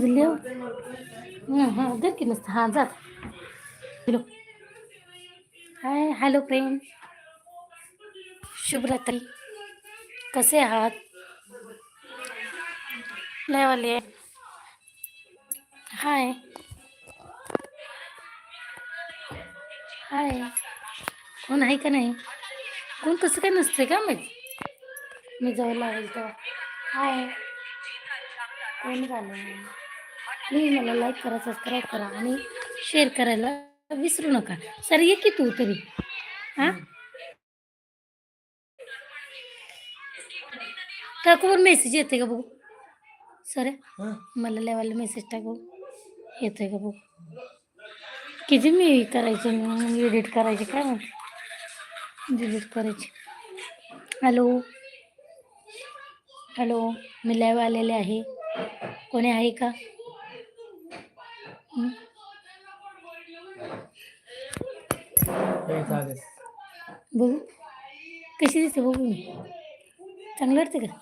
दिली हां. हां की नसतं. हां जात हॅलो. हाय हॅलो प्रेम. शुभरात्री. कसे आहात? लयवाले. हाय. हाय. कोण आहे का नाही? कोण तसं काय नसतंय का माहीत? मी जाऊ लागेल तर हाय. कोण झालं प्लीज मला लाईक करा सबस्क्राईब करा आणि शेअर करायला विसरू नका. सर ये की तू तरी. हां? टाकूवर मेसेज येते का बघू? सर मला लेवायला मेसेज टाकू. येतोय का बघू? किती मी करायचे एडिट करायचे काय मग डिलीट करायचे. हॅलो हॅलो मी लाईव्ह आलेले आहे. कोणी आहे का? बघू. कशी दिसते बघू मी. चांगलं वाटते का?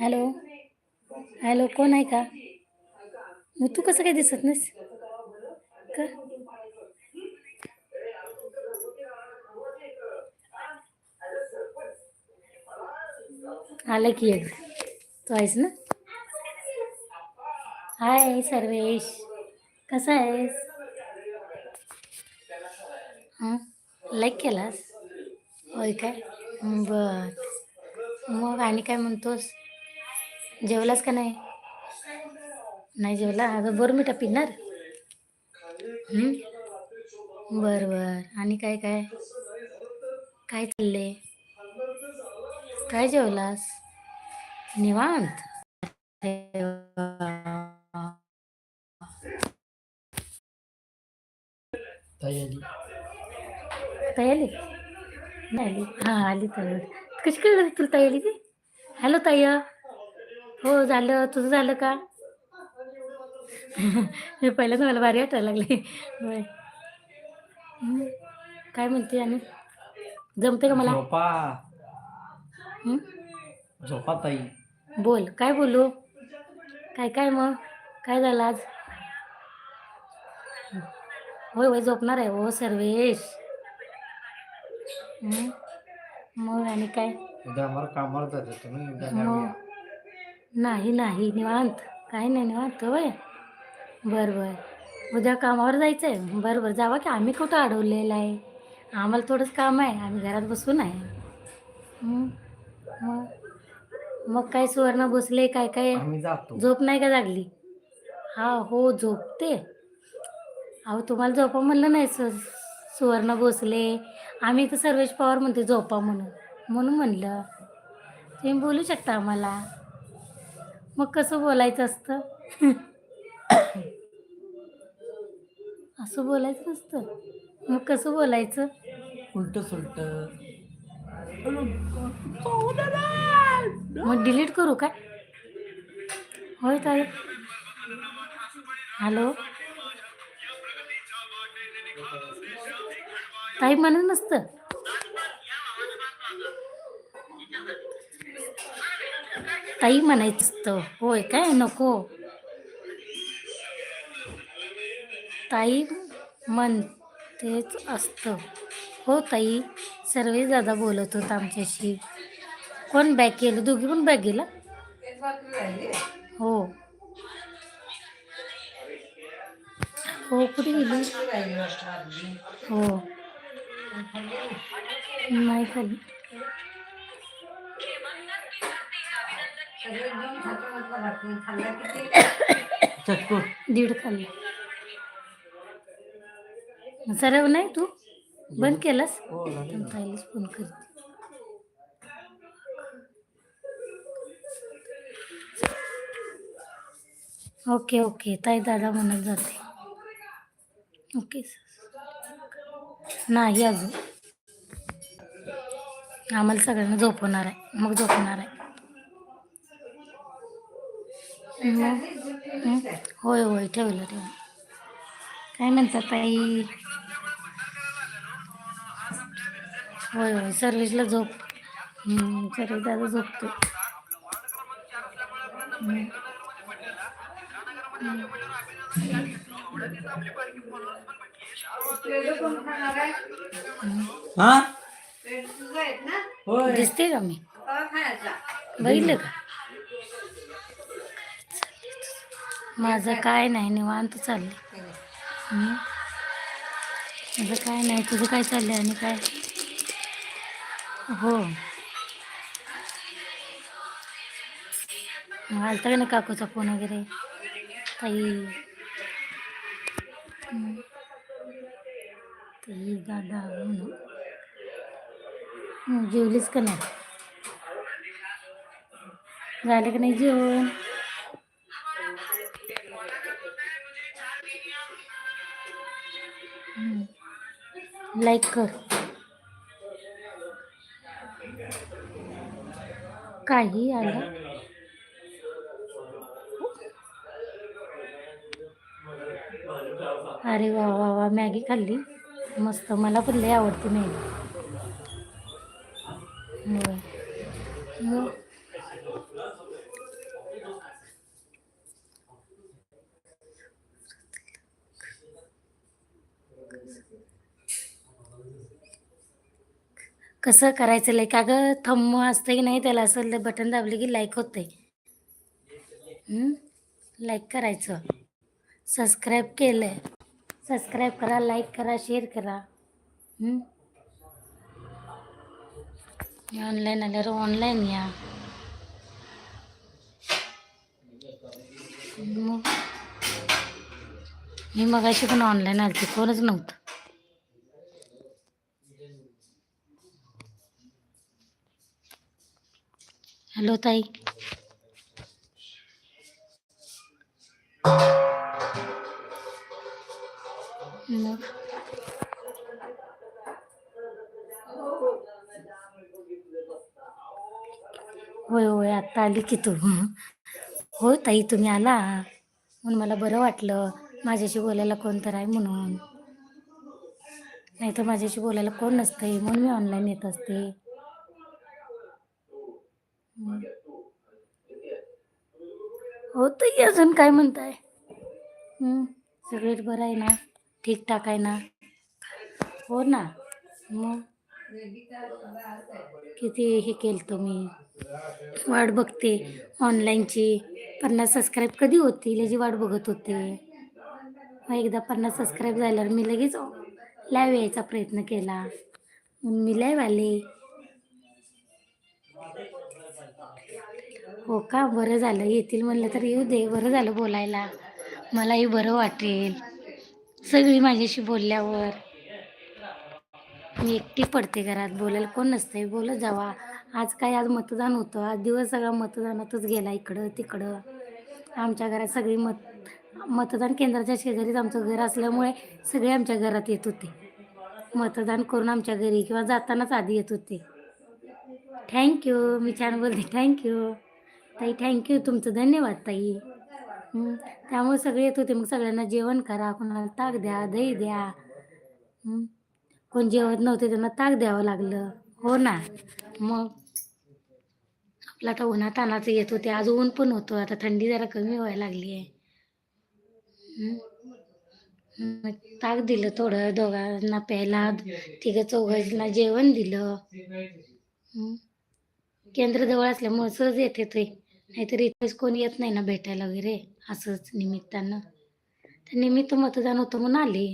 हॅलो? हॅलो कोण आहे का? मग तू कसं काय दिसत नाहीस? का? आलं की एक. तू आहेस ना? हाय सर्वेश कसा आहेस? हां? लाईक केलास? होय काय? बर. मग आणि काय म्हणतोस? जेवलास का नाही? नाही जेवला? अगं बरं मिठा पिणार? बरं बर बर. आणि काय काय? काय चालले काय जेवलास? निवांत? ताई आली नाही आली हां आली तर कशी कळलं तुला आली ती हॅलो ताई हो झालं. तुझं झालं का? पहिल्यांदा मला भारी वाटायला लागले. होय. काय म्हणते आणि? जमते का मला? झोपा? झोपा ताई. बोल. काय बोलू? काय काय मग? काय झालं आज? होय होय झोपणार आहे हो सर्वेश? मग आणि काय? नाही नाही निवांत. काही नाही निवांत होय. बरं बरं. उद्या कामावर जायचं आहे बरं बरं. जावा की आम्ही कुठं अडवलेलं आहे? आम्हाला थोडंच काम आहे. आम्ही घरात बसून आहे. हं? मग? मग काय सुवर्ण बसले काय काय? आम्ही जातो. झोप नाही का लागली? हा हो झोपते. अहो तुम्हाला झोपा म्हणलं नाही सु सुवर्ण भोसले आम्ही तर सर्वेश पवार म्हणते झोपा म्हणून. म्हणून म्हणलं. तुम्ही बोलू शकता आम्हाला? मग कसं बोलायचं असतं? असं बोलायचं नसतं. मग कसं बोलायचं? उलट सुलट मग डिलीट करू काय? होय ताई. हॅलो ताई म्हणत नसतं. ताई म्हणायचं असतं. होय काय? नको. ताई म्हणतेच असतं. हो ताई सर्वे दादा बोलत होता आमच्याशी. कोण बॅग गेलं दोघी पण बॅग गेला हो हो कुठे गेली हो नाही खाली दीड खाल्ली सरव नाही तू बंद केलास हो फोन करते ओके ओके. ताई दादा म्हणत जाते. ओके नाही अजून. आम्हाला सगळ्यांना झोपवणार आहे. मग झोपणार आहे. मग होय होय. ठेवलं ठेवलं. काय म्हणतात ताई? होय होय. सर्विसला झोप. सर्विस दादा झोपतो हा? दिसते का मी? बघितलं का? माझं काय नाही निवांत चालले माझं काय नाही तुझं काय चाललंय आणि काय? हो. आलता का ना काकूचा फोन वगैरे? ताई. तो ये दादा हो, जेवलीस का नाही? झालं का नाही जेवण? लाईक कर. काही आलं? अरे वा वा वा मॅगी खाल्ली. मस्त मला पण लय आवडते मॅगी. कसं करायचं लाईक अगं थंब असतं की नाही त्याला? असं बटन दाबले की लाईक होते लाईक करायचं. सबस्क्राईब केलं आहे सबस्क्राईब करा लाईक करा शेअर करा. ऑनलाईन आल्यावर ऑनलाईन या. मग? मी मगाशी पण ऑनलाईन आलते कोणच नव्हतं. हॅलो ताई. मग होय होय आत्ता आली की तू. हो ताई तुम्ही आला. म्हणून मला बरं वाटलं. माझ्याशी बोलायला कोण तर आहे म्हणून. नाही तर माझ्याशी बोलायला कोण नसतंय. म्हणून मी ऑनलाईन येत असते. हो ताई अजून काय म्हणताय? हम्म, सगळेच बरं आहे ना? ठीकठाक आहे ना? हो ना? मग? किती हे केलं तुम्ही वाट बघते. ऑनलाईनची पन्नास सबस्क्राईब कधी होतील याची वाट बघत होते. मग एकदा पन्नास सबस्क्राईब झाल्यावर मी लगेच लाईव्ह यायचा प्रयत्न केला. मग मी लाईव्ह आले. हो का? बरं झालं. येतील म्हणलं तर येऊ दे. बरं झालं बोलायला. मलाही बरं वाटेल. सगळी माझ्याशी बोलल्यावर. मी एकटी पडते घरात बोलायला कोण नसतंय. बोलत जावा. आज काय आज मतदान होतं. आज दिवस सगळा मतदानातच गेला इकडं तिकडं. आमच्या घरात सगळी मत मतदान केंद्राच्या शेजारीच आमचं घर असल्यामुळे सगळे आमच्या घरात येत होते. मतदान करून आमच्या घरी किंवा जातानाच आधी येत होते. थँक्यू मी छान बोलते. थँक्यू ताई थँक्यू तुमचं धन्यवाद ताई. त्यामुळे सगळे येत होते. मग सगळ्यांना जेवण करा. कोणाला ताक द्या दही द्या. कोण जेवत नव्हते त्यांना ताक द्यावं लागलं. हो ना? मग आपलं आता उन्हातानाचं येत होते. आज ऊन पण होतं. आता थंडी जरा कमी व्हायला लागली आहे. मग ताक दिलं थोडं. दोघांना प्यायला तिघं चौघांना जेवण दिलं. केंद्र जवळ असल्यामुळे सहज येत ते नाहीतर इथेच कोणी येत नाही ना भेटायला वगैरे असंच निमित्तानं. तर निमित्त मतदान होतं म्हणून आले.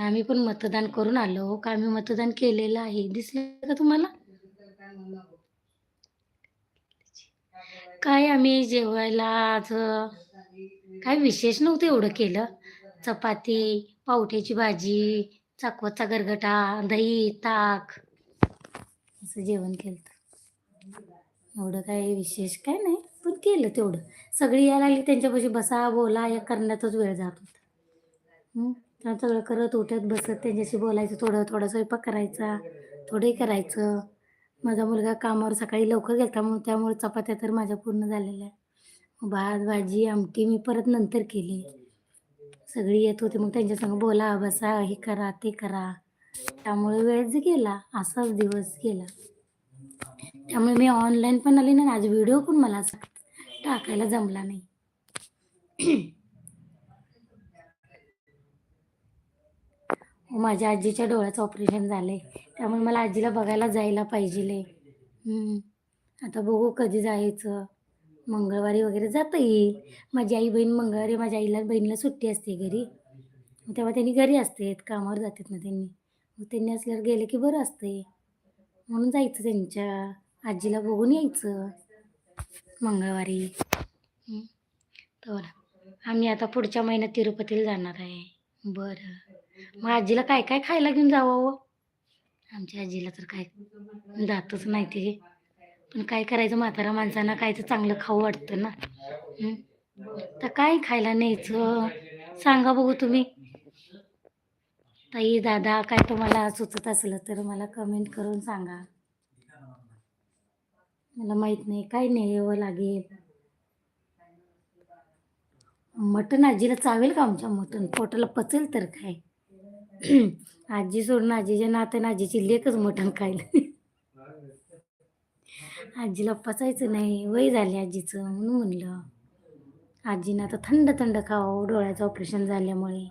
आम्ही पण मतदान करून आलो. हो का आम्ही मतदान केलेलं आहे? दिसलं का तुम्हाला? काय आम्ही जेवायला आज काय विशेष नव्हतं एवढं केलं. चपाती पावट्याची भाजी चाकवतचा गरगटा दही ताक असं जेवण केलं एवढं काय विशेष काय नाही पण केलं तेवढं. सगळी यायला लागली त्यांच्यापाशी बसा बोला या करण्यातच वेळ जात होता. हं? सगळं करत उठत बसत त्यांच्याशी बोलायचं थोडं थोडं स्वयंपाक करायचा थोडंही करायचं. माझा मुलगा कामावर सकाळी लवकर गेला म्हणून त्यामुळे चपात्या तर माझ्या पूर्ण झालेल्या आहे भात भाजी आमटी मी परत नंतर केली. सगळी येत होती मग त्यांच्यासंग बोला बसा हे करा ते करा. त्यामुळे वेळच गेला असाच दिवस गेला. त्यामुळे मी ऑनलाईन पण आले ना आज व्हिडिओ पण मला टाकायला जमला नाही. हो, माझ्या आजीच्या डोळ्याचं ऑपरेशन झालंय. त्यामुळे मला आजीला बघायला जायला पाहिजे आता बघू कधी जायचं. मंगळवारी वगैरे जाता येईल. माझी आई बहीण मंगळवारी माझ्या आईला बहिणीला सुट्टी असते घरी. तेव्हा त्यांनी घरी असते कामावर जातात ना त्यांनी. मग त्यांनी असल्यावर गेले की बरं असते म्हणून जायचं त्यांच्या आजीला बघून यायचं. मंगळवारी. तर आम्ही आता पुढच्या महिन्यात तिरुपतीला जाणार आहे. बरं. मग आजीला काय काय खायला घेऊन जावं हो? आमच्या आजीला तर काय जातच नाही ते. पण काय करायचं म्हातारा माणसांना काय तर चांगलं खाऊ वाटतं ना. तर काय खायला न्यायचं? सांगा बघू तुम्ही. ताई दादा काय तुम्हाला सुचत असलं तर मला कमेंट करून सांगा. मला माहीत नाही काय न्यावं लागेल. मटण आजीला चावेल का आमच्या मटण? पोटाला पचेल तर काय? आजी सोडून आजीच्या नात्यानं आजीची लेकच मटण खायला. आजीला पचायचं नाही वय झाले आजीचं म्हणून म्हणलं. आजीनं आता थंड थंड खावं डोळ्याचं ऑपरेशन झाल्यामुळे.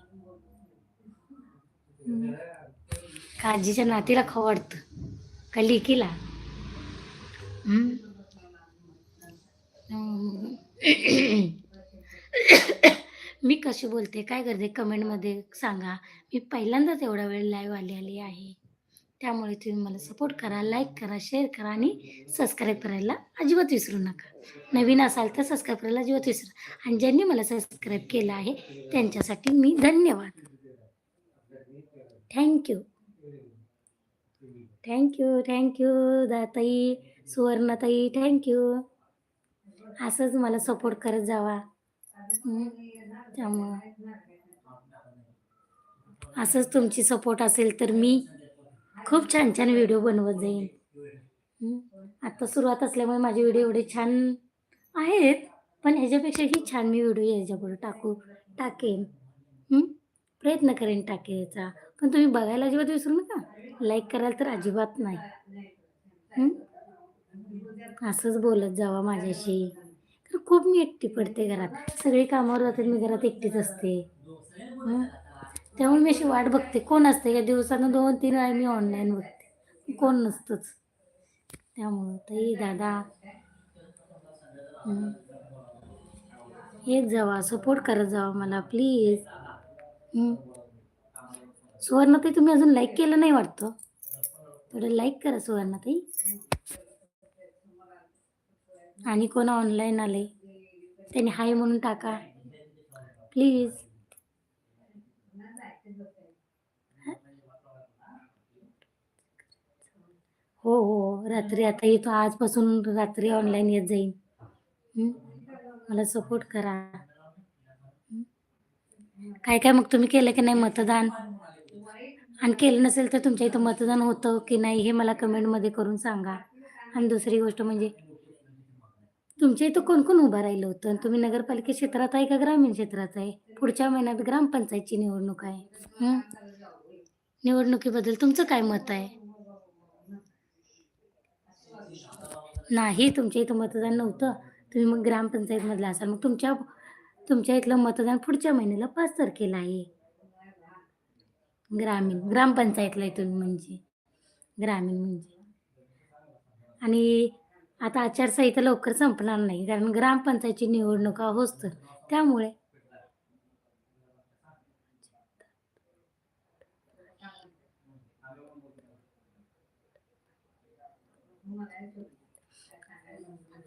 आजीच्या नातीला खाऊ वाटतं. का लेकीला? मी कशी बोलते? काय करते? कमेंटमध्ये सांगा. मी पहिल्यांदाच एवढा वेळ लाईव्ह आलेली आहे. त्यामुळे तुम्ही मला सपोर्ट करा लाईक करा शेअर करा आणि सबस्क्राईब करायला अजिबात विसरू नका. नवीन असाल तर सबस्क्राईब करायला अजिबात विसरू आणि ज्यांनी मला सबस्क्राईब केलं आहे त्यांच्यासाठी मी धन्यवाद. Thank you thank you thank you दाताई. सुवर्णाताई थँक्यू असंच मला सपोर्ट करत जावा. त्यामुळं. असंच तुमची सपोर्ट असेल तर मी खूप छान छान व्हिडिओ बनवत जाईन. आत्ता सुरुवात असल्यामुळे माझे व्हिडिओ एवढे छान आहेत पण ह्याच्यापेक्षाही छान मी व्हिडिओ ह्याच्यापुढे टाकू टाकेन. प्रयत्न करेन टाकायचा. पण तुम्ही बघायला अजिबात विसरू नका. लाईक कराल तर अजिबात नाही. असंच बोलत जावा माझ्याशी. तर खूप मी एकटी पडते घरात. सगळी कामावर जातात मी घरात एकटीच असते. त्यामुळे मी अशी वाट बघते. कोण असते? या दिवसानं दोन तीन वेळा मी ऑनलाईन बघते. कोण नसतंच. त्यामुळं. ताई दादा. येत जावा. सपोर्ट करत जावा मला प्लीज सुवर्णाताई तुम्ही अजून लाईक केलं नाही वाटतं? थोडं लाईक करा सुवर्णाताई आणि कोण ऑनलाईन आले? त्यांनी हाय म्हणून टाका. प्लीज हो हो. रात्री आता येतो. आजपासून रात्री ऑनलाईन येत जाईन. मला सपोर्ट करा. काय काय मग तुम्ही केलं की नाही मतदान? आणि केलं नसेल तर तुमच्या इथं मतदान होतं की नाही हे मला कमेंटमध्ये करून सांगा. आणि दुसरी गोष्ट म्हणजे तुमच्या इथं कोण कोण उभं राहिलं होतं? आणि तुम्ही नगरपालिका क्षेत्रात आहे का ग्रामीण क्षेत्रात आहे? पुढच्या महिन्यात ग्रामपंचायतची निवडणूक आहे. निवडणुकीबद्दल तुमचं काय मत आहे? नाही तुमच्या इथं मतदान नव्हतं. तुम्ही मग ग्रामपंचायतमधलं असाल. मग तुमच्या तुमच्या इथलं मतदान पुढच्या महिन्याला पाच तारखेला आहे. ग्रामीण ग्रामपंचायतला आहे तुम्ही म्हणजे. ग्रामीण म्हणजे. आणि आता आचारसंहिता लवकर संपणार नाही कारण ग्रामपंचायतची निवडणुका होच तर त्यामुळे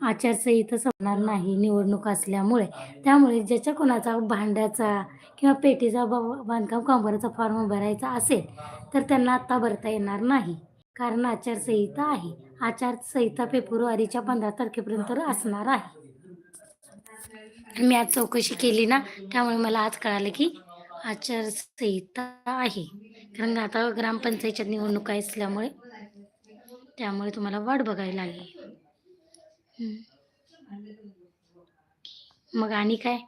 आचारसंहिता संपणार नाही निवडणूक असल्यामुळे. त्यामुळे ज्याच्या कोणाचा भांड्याचा किंवा पेटीचा बांधकाम कामगाराचा फॉर्म भरायचा असेल तर त्यांना आत्ता भरता येणार नाही. कारण आचारसंहिता आहे. आचारसंहिता फेब्रुवारीच्या पंधरा तारखेपर्यंत असणार आहे. मी आज चौकशी केली ना त्यामुळे मला आज कळालं की आचारसंहिता आहे. कारण आता ग्रामपंचायतच्या निवडणुका असल्यामुळे त्यामुळे तुम्हाला वाट बघायला लागेल. मग आणि काय?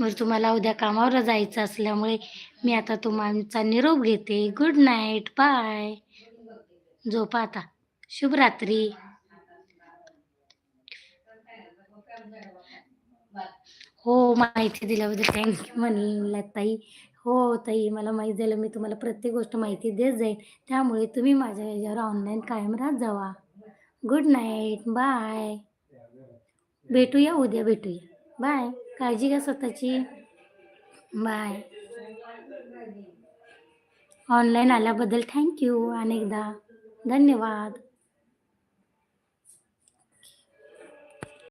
मग तुम्हाला उद्या कामावर जायचं असल्यामुळे मी आता तुमचा निरोप घेते. गुड नाईट बाय झोपा आता. शुभरात्री. हो, माहिती दिल्याबद्दल थँक्यू म्हणला ताई. हो ताई मला माहीत झालं. मी तुम्हाला प्रत्येक गोष्ट माहिती देत जाईन. त्यामुळे तुम्ही माझ्या याच्यावर ऑनलाईन कायम राहत जावा. गुड नाईट बाय भेटूया उद्या भेटूया. बाय काळजी घ्या स्वतःची. बाय ऑनलाईन आल्याबद्दल थँक्यू अनेकदा. धन्यवाद.